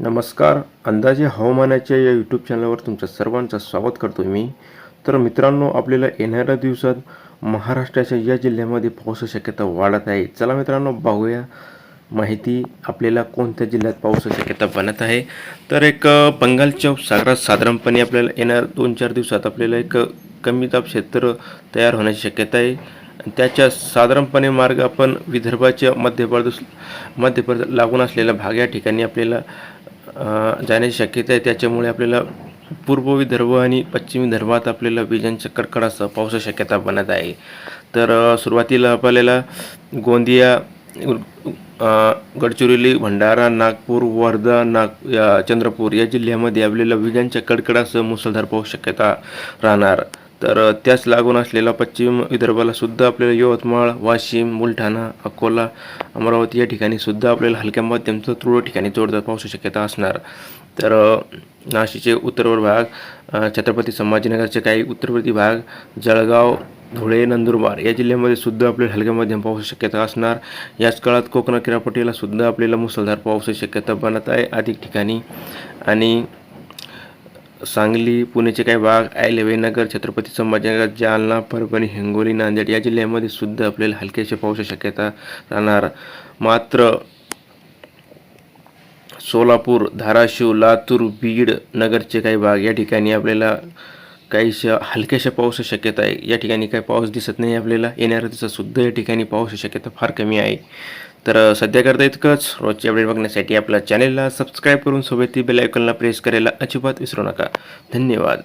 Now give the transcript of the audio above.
नमस्कार. अंदाजे हवामानाच्या या यूट्यूब चॅनलवर तुमचं सर्वांचं स्वागत करतो मी. तर मित्रांनो आपल्याला येणाऱ्या दिवसात महाराष्ट्राच्या या जिल्ह्यामध्ये पावसाची शक्यता वाढत आहे. चला मित्रांनो बघूया माहिती आपल्याला कोणत्या जिल्ह्यात पावसाची शक्यता बनत आहे. तर एक बंगालच्या सागरात साधारणपणे आपल्याला येणार दोन चार दिवसात आपल्याला एक कमी दाब क्षेत्र तयार होण्याची शक्यता आहे. आणि त्याच्या साधारणपणे मार्ग आपण विदर्भाच्या मध्य प्रदेश मध्य प्रदेश लागून असलेला भाग या ठिकाणी आपल्याला जाण्याची शक्यता आहे. त्याच्यामुळे आपल्याला पूर्व विदर्भ आणि पश्चिम विदर्भात आपल्याला विजांच्या कडकडासह पावसाची शक्यता बनत आहे. तर सुरुवातीला आपल्याला गोंदिया गडचिरोली भंडारा नागपूर वर्धा नाग या चंद्रपूर या जिल्ह्यामध्ये आपल्याला विजांच्या कडकडासह मुसळधार पाऊस शक्यता राहणार. तर त्याच लागून असलेला पश्चिम विदर्भाला सुद्धा आपल्याला यवतमाळ वाशिम बुलढाणा अकोला अमरावती या ठिकाणी सुद्धा आपल्याला हलक्या मध्यमचं तुरळ ठिकाणी जोरदार पावसाची शक्यता असणार. तर नाशिकचे उत्तरवर भाग छत्रपती संभाजीनगरचे काही उत्तरवर्ती भाग जळगाव धुळे नंदुरबार या जिल्ह्यामध्ये सुद्धा आपल्याला हलक्या मध्यम पावसाची शक्यता असणार. याच काळात कोकण किनारपट्टीला सुद्धा आपल्याला मुसळधार पावसाची शक्यता बनत आहे अधिक ठिकाणी. आणि सांगली पुणेचे काही भाग नगर छत्रपती संभाजीनगर जालना परभणी हिंगोली नांदेड या जिल्ह्यामध्ये सुद्धा आपल्याला हलक्याच्या पावसाची शक्यता राहणार. मात्र सोलापूर धाराशिव लातूर बीड नगरचे काही भाग या ठिकाणी आपल्याला काहीशा हलक्याशा पावसाची शक्यता आहे. या ठिकाणी काही पाऊस दिसत नाही आपल्याला. येणाऱ्या दिवसातसुद्धा या ठिकाणी पावसाची शक्यता फार कमी आहे. तर सध्या करता इतकंच. रोजची अपडेट बघण्यासाठी आपल्या चॅनेलला सबस्क्राईब करून सोबत ती बेल आयकॉनला प्रेस करायला अजिबात विसरू नका. धन्यवाद.